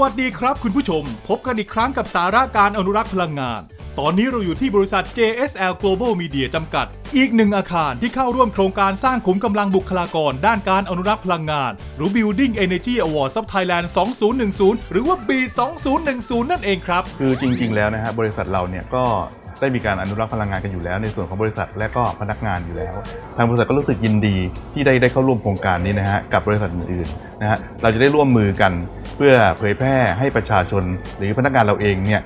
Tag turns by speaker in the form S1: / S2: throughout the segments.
S1: วัสดีครับคุณผู้ชม พบกันอีกครั้งกับสาระการอนุรักษ์พลังงาน ตอนนี้เราอยู่ที่บริษัท JSL Global Media จำกัด อีกหนึ่งอาคารที่เข้าร่วมโครงการสร้างขุมกำลังบุคลากร ด้านการอนุรักษ์พลังงาน หรือ Building Energy Awards of Thailand 2010 หรือว่า B 2010 นั่นเองครับ
S2: คือจริง ๆ แล้วนะฮะบริษัทเราเนี่ยก็ได้มีการอนุรักษ์พลังงานกันอยู่แล้ว ในส่วนของบริษัทและก็พนักงานอยู่แล้ว ทางบริษัทก็รู้สึกยินดีที่ได้ได้เข้าร่วมโครงการนี้นะฮะกับบริษัทอื่นๆนะฮะเราจะได้ร่วมมือกัน พื่อเผยแพร่ให้ประชาชนหรือพนักงานเราเองเนี่ย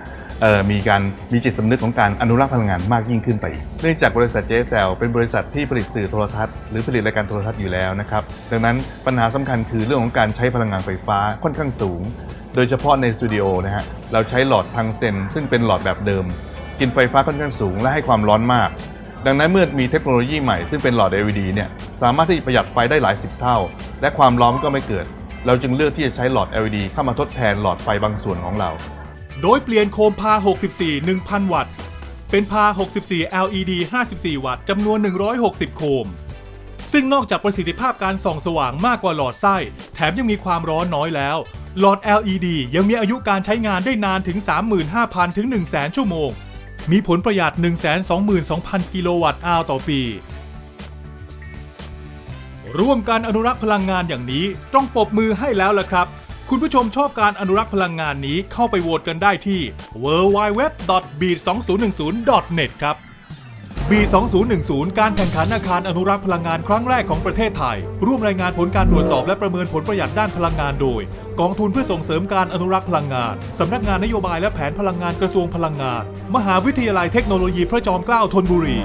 S2: มีการมีจิตสำนึกของการอนุรักษ์พลังงานมากยิ่งขึ้นไปอีกเนื่องจากบริษัท JSL เป็นบริษัทที่ผลิตสื่อโทรทัศน์ หรือผลิตรายการโทรทัศน์อยู่แล้วนะครับ ดังนั้นปัญหาสำคัญคือเรื่องของการใช้พลังงานไฟฟ้าค่อนข้างสูง โดยเฉพาะในสตูดิโอนะฮะ เราใช้หลอดพังเซน ซึ่งเป็นหลอดแบบเดิม กินไฟฟ้าค่อนข้างสูงและให้ความร้อนมาก ดังนั้นเมื่อมีเทคโนโลยีใหม่ซึ่งเป็นหลอด LED เนี่ยสามารถที่จะประหยัดไฟได้หลายสิบเท่า และความร้อนก็ไม่เกิด เราจึงเลือกที่จะใช้หลอด LED เข้ามาทดแทนหลอดไฟบางส่วนของเรา
S1: โดยเปลี่ยนโคมพา 64 1,000 วัตต์ เป็นพา 64 LED 54 วัตต์จำนวน 160 โคม ซึ่งนอกจากประสิทธิภาพการส่องสว่างมากกว่าหลอดไส้ แถมยังมีความร้อนน้อยแล้ว หลอด LED ยังมีอายุการใช้งานได้นานถึง 35,000 ถึง 100,000ชั่วโมง มีผลประหยัด 122,200 กิโลวัตต์อาวต่อปี ร่วมการอนุรักษ์พลังงานอย่างนี้ต้องปรบมือให้แล้วล่ะครับ คุณผู้ชมชอบการอนุรักษ์พลังงานนี้เข้าไปโหวตกันได้ที่ www.beat2010.net ครับ B2010 การแข่งขันอาคารอนุรักษ์พลังงานครั้งแรกของประเทศไทย ร่วมรายงานผลการตรวจสอบและประเมินผลประหยัดด้านพลังงานโดย กองทุนเพื่อส่งเสริมการอนุรักษ์พลังงาน สำนักงานนโยบายและแผนพลังงานกระทรวงพลังงาน มหาวิทยาลัยเทคโนโลยีพระจอมเกล้าธนบุรี